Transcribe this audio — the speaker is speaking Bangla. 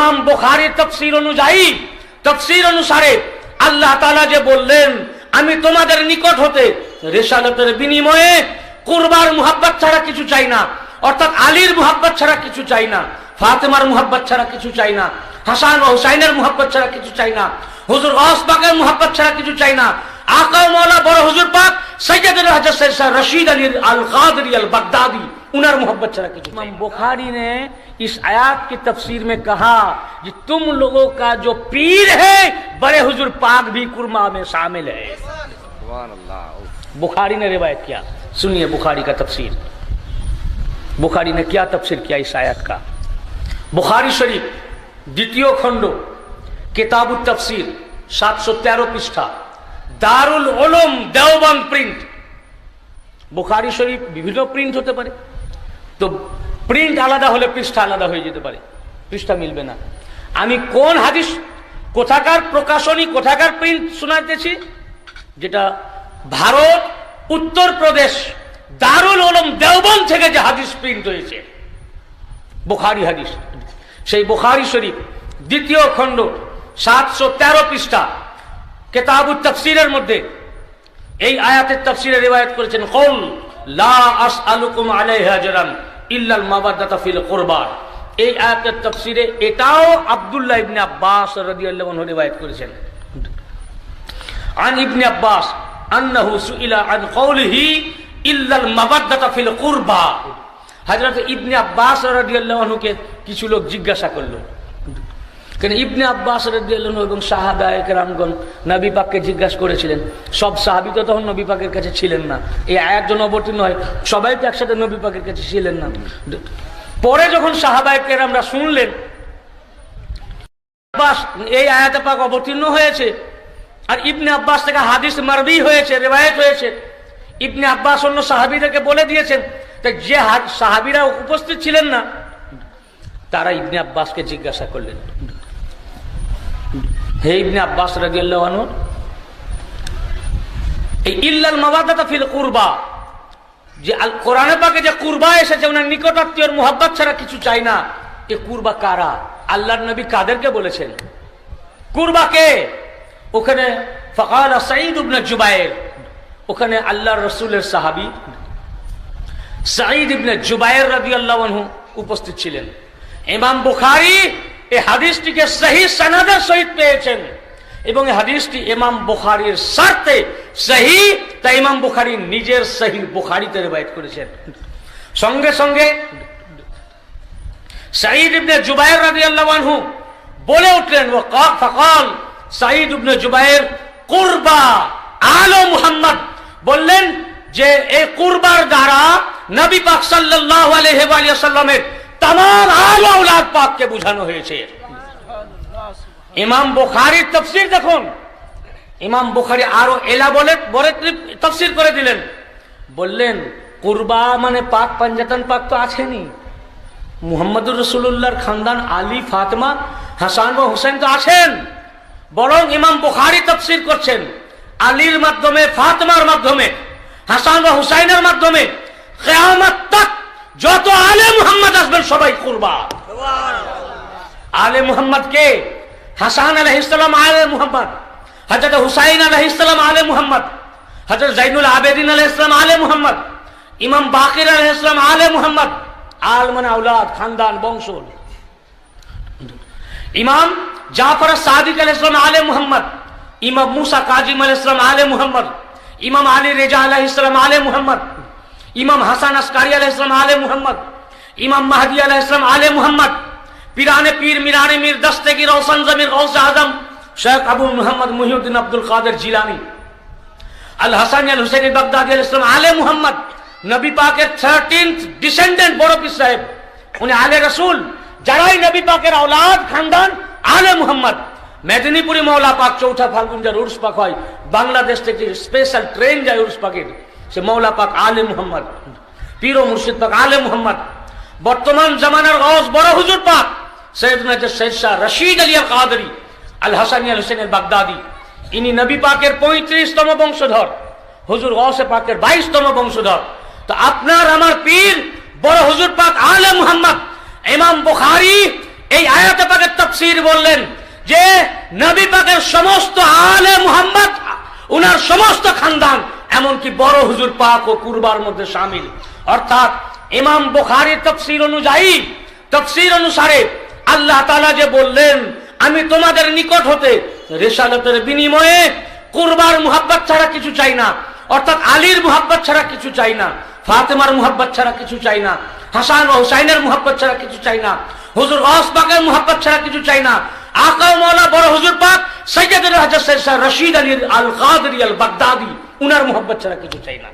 ইমাম বোখারি তফসির অনুযায়ী, তফসির অনুসারে আল্লাহ তালা যে বললেন, আমি তোমাদের নিকট হতে রেশালতের বিনিময়ে কোরবার মুহাব্বত ছাড়া কিছু চাই না, অর্থাৎ আলীর মুহাব্বত ছাড়া কিছু চাই না, ফাতেমার মুহাব্বত ছাড়া কিছু চাই না, হাসান ও হুসাইনের মুহাব্বত ছাড়া কিছু চাই না, হুজুর অসবাকের মুহাব্বত ছাড়া কিছু চাই না আকা মৌলা বড় হুজুর পাক সৈয়দ রশিদ আলীর আল কাদি আল বাগদাদি उनर मोहब्बत छड़ा की इमाम बुखारी ने इस आयत की तफसीर में कहा कि तुम लोगों का जो पीर है बड़े हुजूर पाक भी कुरमा में शामिल है बुखारी ने रिवायत किया सुनिए बुखारी का तफसीर बुखारी ने क्या तफसीर किया इस आयत का बुखारी शरीफ দ্বিতীয় খণ্ড কেতাবুত তফসির সাতশো তেরো পৃষ্ঠা দারুল ওলম দেওবন্দ প্রিন্ট বুখারি শরীফ বিভিন্ন প্রিন্ট হতে পারে তো প্রিন্ট আলাদা হলে পৃষ্ঠা আলাদা হয়ে যেতে পারে, পৃষ্ঠা মিলবে না। আমি কোন হাদিস কোথাকার প্রকাশনী, কোথাকার প্রিন্ট শোনাতেছি যেটা ভারত, উত্তরপ্রদেশ, দারুল ওলম দেওবন্দ থেকে যে হাদিস প্রিন্ট হয়েছে, বোখারি হাদিস। সেই বোখারি শরীফ, দ্বিতীয় খণ্ড, সাতশো তেরো পৃষ্ঠা, কেতাবুত তফসিরের মধ্যে, এই আয়াতের তফসিরে রিওয়ায়াত করেছেন, কল লা আস আলুকুম আলাইহা আজরান ইল্লাল মাবাদাতা ফিল কোরবান। এই আয়াতের তফসিরে এটাও আব্দুল্লাহ ইবনে আব্বাস রাদিয়াল্লাহু আনহু রিওয়ায়াত করেছেন। আন ইবনে আব্বাস আন্নাহু সুইলা আন কওলিহি ইল্লাল মাবাদাতা ফিল কোরবা হযরত ইবনে আব্বাস রাদিয়াল্লাহু আনহুকে কিছু লোক জিজ্ঞাসা করল কেন ইবনে আব্বাস রাদিয়াল্লাহু এবং সাহাবায়ে কেরামগণ নবী পাককে জিজ্ঞাসা করেছিলেন, সব সাহাবী তো তখন নবী পাকের কাছে ছিলেন না। এই আয়াত জন্য অবতীর্ণ হয়, সবাই তো একসাথে নবী পাকের কাছে ছিলেন না। পরে যখন সাহাবায়ে কেরামরা শুনলেন এই আয়াতে পাক অবতীর্ণ হয়েছে, আর ইবনে আব্বাস থেকে হাদিস মারবি হয়েছে, রেওয়ায়ত হয়েছে। ইবনে আব্বাস অন্য সাহাবিদেরকে বলে দিয়েছেন তাই যে সাহাবিরা উপস্থিত ছিলেন না, তারা ইবনে আব্বাসকে জিজ্ঞাসা করলেন। হে ইবনে আব্বাস রাদিয়াল্লাহু আনহু, এই ইল্লাল মাওয়াদাতা ফিল কুরবা, যে আল কোরআনে পাকে যে কুরবা এসেছে, ওনার নিকটাত্মীয়র মোহাব্বত ছাড়া কিছু চাই না। এ কুরবা কারা? আল্লাহর নবী কাদেরকে বলেছেন? কুরবা কে? ওখানে ফকাল সাঈদ ইবনে জুবায়ের ওখানে আল্লাহর রসুলের সাহাবী। সাঈদ ইবনে জুবায়ের রাদিয়াল্লাহু আনহু উপস্থিত ছিলেন। ইমাম বুখারী এই হাদিসটিকে সহি সনদের সহিত পেয়েছেন। এবং হাদিসটি ইমাম বুখারীর স্বার্থে সহি, তাই ইমাম বুখারী নিজের সহি বুখারীতে রিওয়ায়াত করেছেন। সঙ্গে সঙ্গে সাঈদ ইবনে জুবায়ের রাদিয়াল্লাহু আনহু বলে উঠলেন ও ফকাল, সাঈদ ইবনে জুবায়ের কুরবা আলো মুহাম্মদ বললেন যে এই কুরবার দ্বারা নবী পাক সাল্লাল্লাহু আলাইহি ওয়া সাল্লামের তাম আল আউলাদ পাককে বুঝানো হয়েছে ইমাম বুখারির তফসির দেখুন ইমাম বুখারি আরও এলা বলে বলে তফসির করে দিলেন বললেন কুরবা মানে পাক পাঞ্জাতন পাক তো আছেনি মুহাম্মদুর রসুল্লাহর খানদান আলী, ফাতমা, হাসান ও হোসেন তো আছেন। বরং ইমাম বুখারি তফসির করছেন। আলীর মাধ্যমে, ফাতমার মাধ্যমে, হাসান ও হুসাইনের মাধ্যমে। কেয়ামত তক যত আলে মুহাম্মদ কুরবা আলে মুহাম্মদ কে? হাসান আলহিসাম আলে মুহাম্মদ। হজরত হুসাইন আলহিসাম আলে মুহাম্মদ। হজরত জাইনুল আবেদিন আলহিসাম আলে মুহাম্মদ। ইমাম বাকির আলহিসাম আলে মুহাম্মদ। আল মানে আউলাদ খানদান বংশ ইমাম জাফর সাদিক আলাইহিসসালাম আলে মুহাম্মদ। ইমাম মুসা কাজিম আলাইহিসসালাম আলে মুহাম্মদ। ইমাম আলী রেজা আলাইহিসসালাম আলে মুহাম্মদ। ইমাম হাসান আসকারি আলাইহিসসালাম আলে মুহাম্মদ। ইমাম মাহদি আলাইহিসসালাম আলে মুহাম্মদ পিরানে পীর মিরানে মীর দস্তগীর রওশন জমির গৌস আজম শেখ Abu Muhammad Muhiuddin Abdul Qadir Jilani আল হাসান আল হুসেন বাগদাদি আল ইসলাম আলে মুহাম্মদ নবী পাকের থার্টিন্থ ডিসেন্ডেন্ট বড় পীর সাহেব উনি আলে রসুল যারাই নবী পাকের আওলাদ খানদান আলে মুহাম্মদ মেদিনীপুরি মৌলা পাক চৌঠা ফাল্গুন যার উর্স পাক হয় বাংলাদেশ থেকে স্পেশাল ট্রেন যায় উর্স পাকের সে মৌলা পাক আলে মুহাম্মদ পীর ও মুর্শিদ পাক আলে মুহাম্মদ বর্তমান জামানার গজ বড় হুজুর পাক। শাহ আলী আল বাগদাদি, ইনি পঁয়ত্রিশতম বংশধর, হুজুর পাকের বাইশতম বংশধর। তো আপনার, আমার পীর, বড় আলে মুহাম্মদ ইমাম বুখারী এই তফসির বললেন যে, নবী পাকের সমস্ত আলে মুহাম্মদ, উনার সমস্ত খানদান, এমনকি বড় হুজুর পাক ও কুরবার মধ্যে শামিল। অর্থাৎ ইমাম বুখারীর তফসির অনুযায়ী তফসির অনুসারে আল্লাহ তাআলা যে বললেন, আমি তোমাদের নিকট হতে রেসালতের বিনিময়ে কুরবার মুহাব্বত ছাড়া কিছু চাই না, অর্থাৎ আলীর মুহাব্বত ছাড়া কিছু চাই না, ফাতেমার মুহাব্বত ছাড়া কিছু চাই না, হাসান ও হুসাইনের মুহাব্বত ছাড়া কিছু চাই না, হুজুর পাকের মুহাব্বত ছাড়া কিছু চাই না আকা মৌলা বড় হুজুর পাক সৈয়দ রাজা রশিদ আলী আল কাদরি আল বাগদাদি উনার মুহাব্বত ছাড়া কিছু চাই না।